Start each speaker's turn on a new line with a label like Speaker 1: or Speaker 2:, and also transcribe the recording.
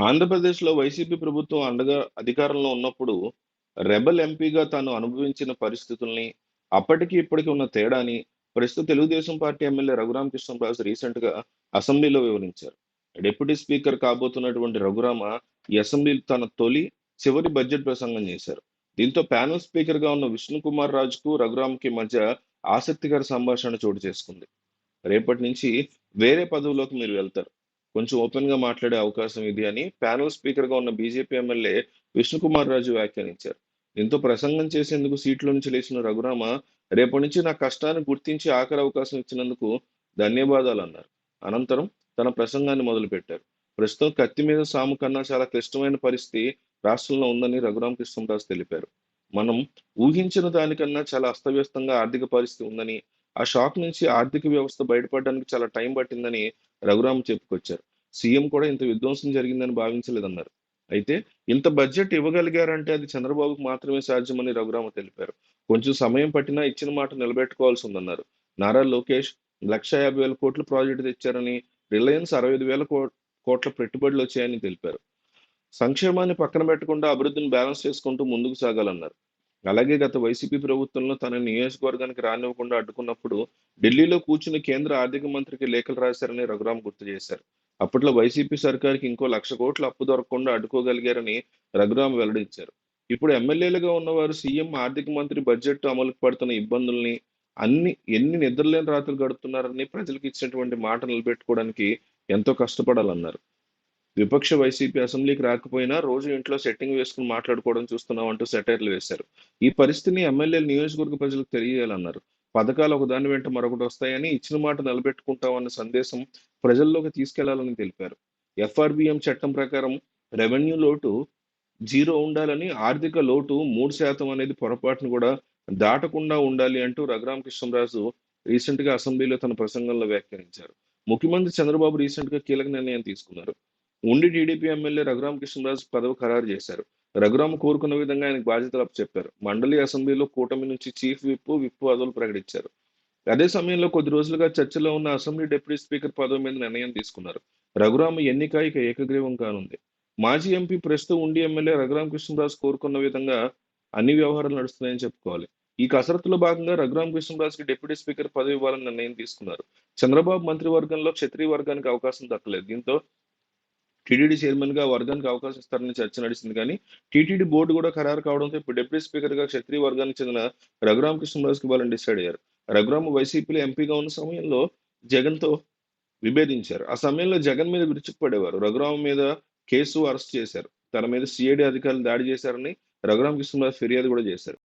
Speaker 1: ఆంధ్రప్రదేశ్‌లో వైసీపీ ప్రభుత్వం అండగా అధికారంలో ఉన్నప్పుడు, రెబెల్ ఎంపీగా తాను అనుభవించిన పరిస్థితుల్ని, అప్పటికి ఇప్పటికి ఉన్న తేడాని, ప్రస్తుత తెలుగుదేశం పార్టీ ఎమ్మెల్యే రఘురామకృష్ణంరాజు రీసెంట్‌గా అసెంబ్లీలో వివరించారు. డిప్యూటీ స్పీకర్ కాబోతున్నటువంటి రఘురామ ఈ అసెంబ్లీలో తన తొలి, చివరి బడ్జెట్ ప్రసంగం చేశారు. దీంతో ప్యానల్ స్పీకర్‌గా ఉన్న విష్ణుకుమార్ రాజుకు, రఘురామకి మధ్య ఆసక్తికర సంభాషణ చోటు చేసుకుంది. రేపటి నుంచి వేరే పదవిలోకి మీరు వెళ్తారు. కొంచెం ఓపెన్‌గా మాట్లాడే అవకాశం ఇది అని ప్యానల్ స్పీకర్గా ఉన్న బీజేపీ ఎమ్మెల్యే విష్ణుకుమార్ రాజు వ్యాఖ్యానించారు. దీంతో ప్రసంగం చేసేందుకు సీట్లో నుంచి లేచిన రఘురామ, రేపటి నుంచి నా కష్టాన్ని గుర్తించి ఆఖరి అవకాశం ఇచ్చినందుకు ధన్యవాదాలు అన్నారు అనంతరం తన ప్రసంగాన్ని మొదలుపెట్టారు. ప్రస్తుతం కత్తి మీద సాము కన్నా చాలా క్లిష్టమైన పరిస్థితి రాష్ట్రంలో ఉందని రఘురామకృష్ణంరాజు తెలిపారు. మనం ఊహించిన దానికన్నా చాలా అస్తవ్యస్తంగా ఆర్థిక పరిస్థితి ఉందని, ఆ షాక్ నుంచి ఆర్థిక వ్యవస్థ బయటపడడానికి చాలా టైం పట్టిందని రఘురామ చెప్పుకొచ్చారు. సీఎం కూడా ఇంత విధ్వంసం జరిగిందని భావించలేదన్నారు. అయితే ఇంత బడ్జెట్ ఇవ్వగలిగారంటే అది చంద్రబాబుకు మాత్రమే సాధ్యమని రఘురామ తెలిపారు. కొంచెం సమయం పట్టినా ఇచ్చిన మాట నిలబెట్టుకోవాల్సి ఉందన్నారు. నారా లోకేష్ లక్ష యాభై వేల కోట్ల ప్రాజెక్టు తెచ్చారని, రిలయన్స్ అరవై ఐదు వేల కోట్ల పెట్టుబడులు వచ్చాయని తెలిపారు. సంక్షేమాన్ని పక్కన పెట్టకుండా అభివృద్ధిని బ్యాలెన్స్ చేసుకుంటూ ముందుకు సాగాలన్నారు. అలాగే గత వైసీపీ ప్రభుత్వంలో తన నియోజకవర్గానికి రానివ్వకుండా అడ్డుకున్నప్పుడు ఢిల్లీలో కూర్చుని కేంద్ర ఆర్థిక మంత్రికి లేఖలు రాశారని రఘురామ్ గుర్తు చేశారు. అప్పట్లో వైసీపీ సర్కార్కి ఇంకో లక్ష కోట్ల అప్పు దొరకకుండా అడ్డుకోగలిగారని రఘురామ్ వెల్లడించారు. ఇప్పుడు ఎమ్మెల్యేలుగా ఉన్నవారు సీఎం, ఆర్థిక మంత్రి బడ్జెట్ అమలుకు పడుతున్న ఇబ్బందుల్ని, అన్ని ఎన్ని నిద్రలేని రాత్రులు గడుపుతున్నారని ప్రజలకు ఇచ్చినటువంటి మాట నిలబెట్టుకోవడానికి ఎంతో కష్టపడాలన్నారు. విపక్ష వైసీపీ అసెంబ్లీకి రాకపోయినా రోజు ఇంట్లో సెట్టింగ్ వేసుకుని మాట్లాడుకోవడం చూస్తున్నాం అంటూ సెటైర్లు వేశారు. ఈ పరిస్థితిని ఎమ్మెల్యేలు నియోజకవర్గ ప్రజలకు తెలియజేయాలన్నారు. పథకాలు ఒకదాని వెంట మరొకటి వస్తాయని, ఇచ్చిన మాట నిలబెట్టుకుంటామన్న సందేశం ప్రజల్లోకి తీసుకెళ్ళాలని తెలిపారు. ఎఫ్ఆర్బిఎం చట్టం ప్రకారం రెవెన్యూ లోటు జీరో ఉండాలని, ఆర్థిక లోటు మూడు శాతం అనేది పొరపాటును కూడా దాటకుండా ఉండాలి అంటూ రఘురామకృష్ణంరాజు రీసెంట్‌గా అసెంబ్లీలో తన ప్రసంగంలో వ్యాఖ్యానించారు. ముఖ్యమంత్రి చంద్రబాబు రీసెంట్‌గా కీలక నిర్ణయం తీసుకున్నారు. ఉండి టీడీపీ ఎమ్మెల్యే రఘురామకృష్ణంరాజు పదవి ఖరారు చేశారు. రఘురామ కోరుకున్న విధంగా ఆయనకు బాధ్యతలు అప్పచెప్పారు. మండలి అసెంబ్లీలో కూటమి నుంచి చీఫ్ విప్, విప్ పదవులు ప్రకటించారు. అదే సమయంలో కొద్ది రోజులుగా చర్చలో ఉన్న అసెంబ్లీ డిప్యూటీ స్పీకర్ పదవి మీద నిర్ణయం తీసుకున్నారు. రఘురామ ఎన్నిక ఇక ఏకగ్రీవం కానుంది. మాజీ ఎంపీ, ప్రస్తుత ఉండి ఎమ్మెల్యే రఘురామకృష్ణంరాజు కోరుకున్న విధంగా అన్ని వ్యవహారాలు నడుస్తున్నాయని చెప్పుకోవాలి. ఈ కసరత్తులో భాగంగా రఘురామకృష్ణంరాజుకి డిప్యూటీ స్పీకర్ పదవి ఇవ్వాలని నిర్ణయం తీసుకున్నారు. చంద్రబాబు మంత్రివర్గంలో క్షత్రియ వర్గానికి అవకాశం దక్కలేదు. దీంతో టీటీడీ చైర్మన్‌గా గా వర్గానికి అవకాశం ఇస్తారని చర్చ నడిచింది కానీ, టీటీడీ బోర్డు కూడా ఖరారు కావడంతో ఇప్పుడు డిప్యూటీ స్పీకర్‌గా క్షత్రియ వర్గానికి చెందిన రఘురామకృష్ణంరాజుకి ఇవ్వాలని డిసైడ్ అయ్యారు. రఘురామ వైసీపీలో ఎంపీగా ఉన్న సమయంలో జగన్‌తో విభేదించారు. ఆ సమయంలో జగన్ మీద విరుచుకుపడేవారు. రఘురామ మీద కేసు, అరెస్ట్ చేశారు. తన మీద సిఐడి అధికారులు దాడి చేశారని రఘురామకృష్ణంరాజు ఫిర్యాదు కూడా చేశారు.